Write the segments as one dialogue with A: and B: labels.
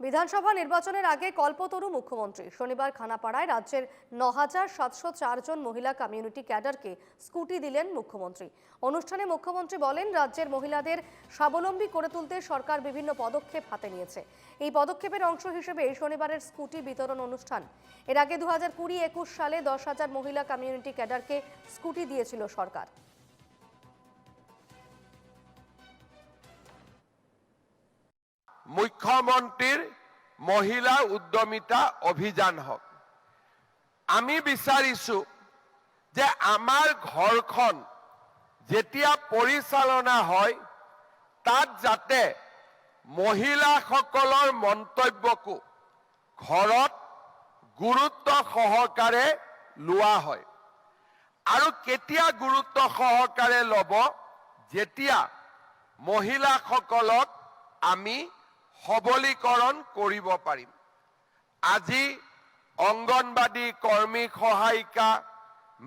A: বিধানসভা নির্বাচনের আগে কল্পতরু মুখ্যমন্ত্রী। শনিবার খানাপাড়ায় রাজ্যের ন হাজার সাতশো চারজন মহিলা কমিউনিটি ক্যাডারকে স্কুটি দিলেন মুখ্যমন্ত্রী। অনুষ্ঠানে মুখ্যমন্ত্রী বলেন, রাজ্যের মহিলাদের স্বাবলম্বী করে তুলতে সরকার বিভিন্ন পদক্ষেপ হাতে নিয়েছে। এই পদক্ষেপের অংশ হিসেবে শনিবারের স্কুটি বিতরণ অনুষ্ঠান। এর আগে দু হাজার কুড়ি একুশ সালে দশ হাজার মহিলা কমিউনিটি ক্যাডারকে স্কুটি দিয়েছিল সরকার।
B: মুখ্যমন্ত্ৰীৰ মহিলা উদ্যমিতা অভিযান হওক। আমি বিচাৰিছো যে আমাৰ ঘৰখন যেতিয়া পৰিচালনা হয়, তাত যাতে মহিলাসকলৰ মন্তব্যকো ঘৰত গুৰুত্ব সহকাৰে লোৱা হয় আৰু কেতিয়া গুৰুত্ব সহকাৰে ল'ব, যেতিয়া মহিলাসকলক আমি সবলীকৰণ কৰিব পাৰিম। আজি অংগনবাদী কৰ্মী সহায়িকা,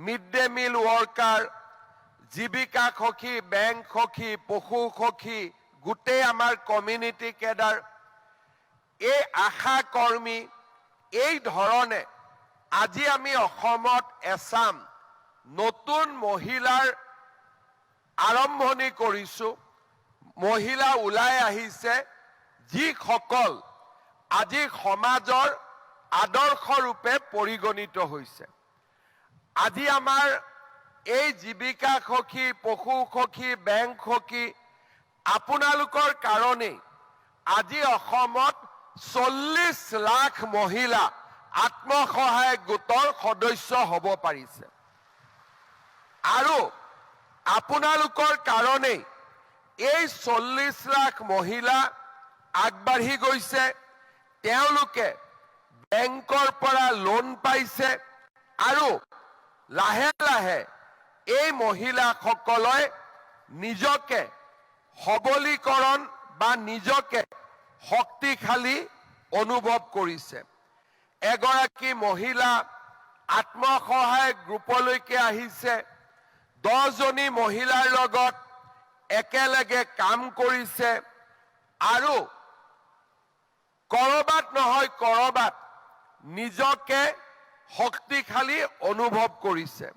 B: মিড ডে মিল ৱৰ্কাৰ, জীৱিকা সখী, বেংক সখী, পশু সখী, গোটেই আমাৰ কমিউনিটি কেডাৰ, এই আশা কৰ্মী, এই ধৰণে আজি আমি অসমত এছাম নতুন মহিলাৰ আৰম্ভণি কৰিছো। মহিলা ওলাই আহিছে। যিসকল আজি সমাজৰ আদৰ্শ ৰূপে পৰিগণিত হৈছে। আজি আমাৰ এই জীৱিকা সখী, পশু সখী, বেংক সখী, আপোনালোকৰ কাৰণেই আজি অসমত চল্লিছ লাখ মহিলা আত্মসহায়ক গোটৰ সদস্য হ'ব পাৰিছে। আৰু আপোনালোকৰ কাৰণেই এই চল্লিছ লাখ মহিলা আগবাঢ়ি গৈছে। তেওঁলোকে বেংকৰ পৰা লোন পাইছে আৰু লাহে লাহে এই মহিলাসকলে নিজকে সবলীকৰণ বা নিজকে শক্তিশালী অনুভৱ কৰিছে। এগৰাকী মহিলা আত্মসহায়ক গ্ৰুপলৈকে আহিছে। দহজনী মহিলাৰ লগত একেলগে কাম কৰিছে আৰু নহয় কৰবাত নিজকে শক্তিশালী অনুভৱ কৰিছে।